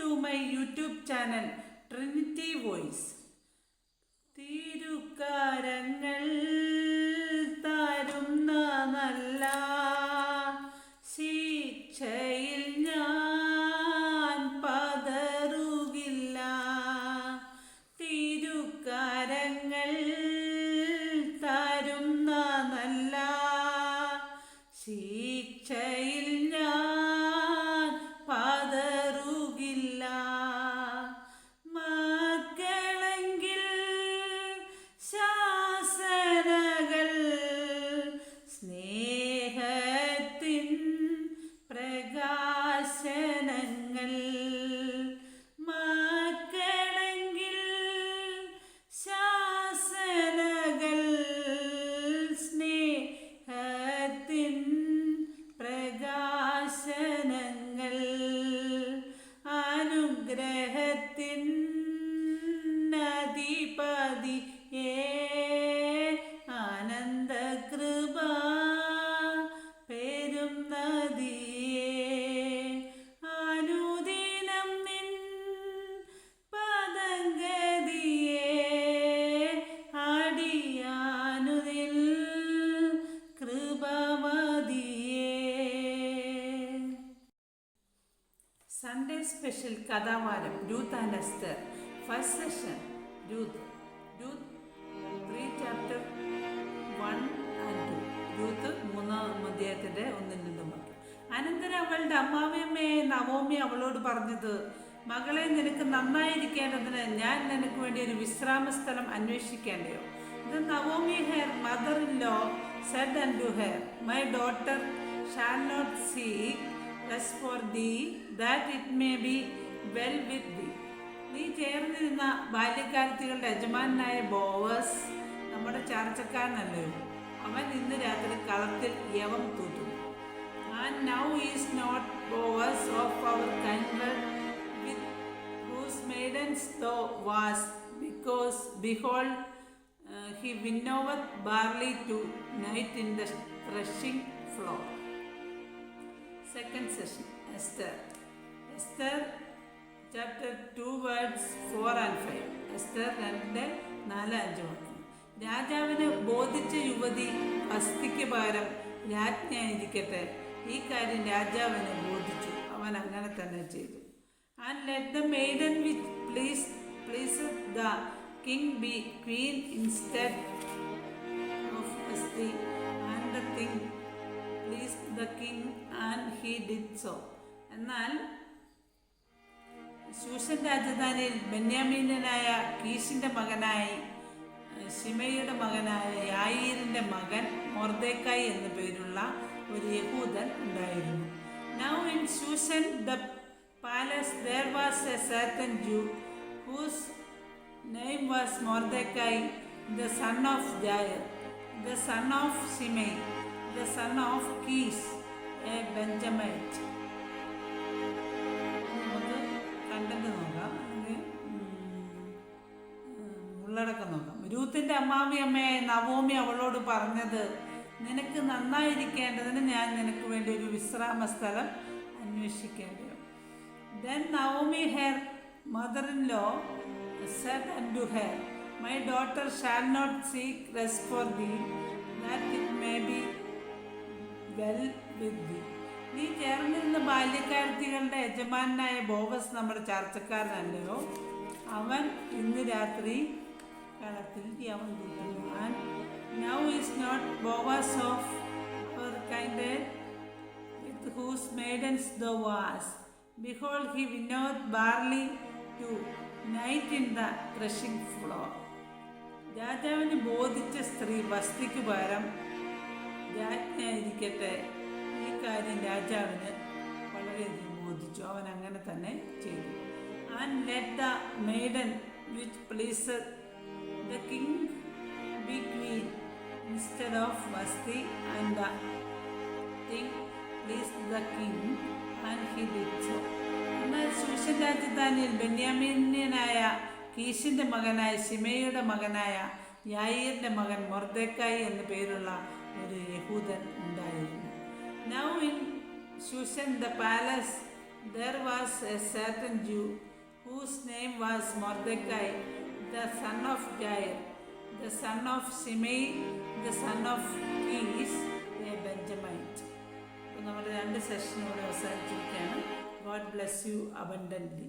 To my YouTube channel Trinity Voice തിരുക്കാരങ്ങൾ തരുന്ന നല്ല ശിക്ഷയിൽ ഞാൻ പതറുകില്ല. തിരുക്കാരങ്ങൾ സ്നേഹത്തിൻ പ്രകാശനങ്ങൾ. മക്കളെങ്കിൽ ശാസനകൾ. സ്നേഹത്തിൻ പ്രകാശനങ്ങൾ. അനുഗ്രഹത്തിൻ അധിപതിയേ special കഥാവാരം Ruth and first session Ruth. Ruth three chapter one and two Ruth മൂന്നാം അധ്യായത്തിന്റെ ഒന്നിൽ നിന്നും അനന്തരം അവളുടെ അമ്മാവിയമ്മയെ നവോമി അവളോട് പറഞ്ഞത് മകളെ നിനക്ക് നന്നായിരിക്കേണ്ടതിന് ഞാൻ നിനക്ക് വേണ്ടി ഒരു വിശ്രാമ സ്ഥലം അന്വേഷിക്കേണ്ടയോ? ഇത് Naomi her mother in law said and to her my daughter shall not seek rest for thee that it may be well with thee നീ ചേർന്നിരുന്ന ബാല്യക്കാലത്തികളുടെ യജമാനായ ബോവസ് നമ്മുടെ ചാർച്ചക്കാരനല്ലോ അവൻ ഇന്ന് രാത്രി കളത്തിൽ യവം തൂത്തു. And now is not Boaz of our kind with whose maidens thou was because behold he he barley tonight in the threshing floor. Second session, Esther. Esther chapter two verses four and five Esther രണ്ട് നാല് അഞ്ച് വാക്യം രാജാവിന് ബോധിച്ച യുവതി അസ്ഥിക്ക് പകരം രാജ്ഞിയായിരിക്കട്ടെ. ഈ കാര്യം രാജാവിന് ബോധിച്ചു. അവൻ അങ്ങനെ തന്നെ ചെയ്തു. And let the maiden which please please the king be queen instead of and the thing the king and he did so എന്നാൽ ശൂഷൻ രാജധാനിയിൽ ബെന്യാമീനനായ കീശിന്റെ മകനായി ഷിമയുടെ മകനായ യായീരിന്റെ മകൻ മൊർദേക്കായി എന്ന പേരുള്ള ഒരു യഹൂദൻ ഉണ്ടായിരുന്നു. Now in Shushan the palace there was a certain Jew whose name was Mordecai the son of Jair the son of Shimei the son of Kis, a Benjamite. നമുക്ക് കണ്ടന്റ് ഉള്ളടക്കം നോക്കാം. രൂത്തിന്റെ അമ്മാവി അമ്മയായ നവോമി അവളോട് പറഞ്ഞത് നിനക്ക് നന്നായിരിക്കേണ്ടതിന് ഞാൻ നിനക്ക് വേണ്ടി ഒരു വിശ്രാമ സ്ഥലം അന്വേഷിക്കേണ്ടത് then Naomi her mother in law said and to her my daughter shall not seek rest for thee that well with നീ ചേർന്നിരുന്ന ബാല്യക്കാരത്തികളുടെ യജമാനായ ബോബസ് നമ്മുടെ ചർച്ചക്കാരനല്ലയോ? അവൻ ഇന്ന് രാത്രി കളത്തിൽ അവൻ കൂട്ടുന്നു and now is not Boaz of kind with whose maidens the was behold he winnoweth barley tonight in the crushing floor രാജാവിന് ബോധിച്ച സ്ത്രീ വസ്തിക്ക് പകരം രാജ്ഞായിരിക്കട്ടെ ഈ കാര്യം രാജാവിന് വളരെയധികം ബോധിച്ചു. അവൻ അങ്ങനെ തന്നെ ചെയ്തു. And let the maiden which please the king be queen instead of Vashti and the thing please the king and he did എന്നാൽ ശൂഷൻ രാജധാനിയിൽ ബെന്യാമീന്യനായ കീശിന്റെ മകനായ ശിമയുടെ മകനായ യായിറിന്റെ മകൻ മൊർദേക്കായി എന്ന പേരുള്ള ഒരു യഹൂദൻ ഉണ്ടായിരുന്നു. Now in Shushan the palace there was a certain Jew whose name was Mordecai, the son of Jair the son of Shimei the son of Kish a Benjamite അപ്പോൾ നമ്മുടെ രണ്ട് സെഷനോട് അവസാനിച്ചിരിക്കുകയാണ്. God bless you abundantly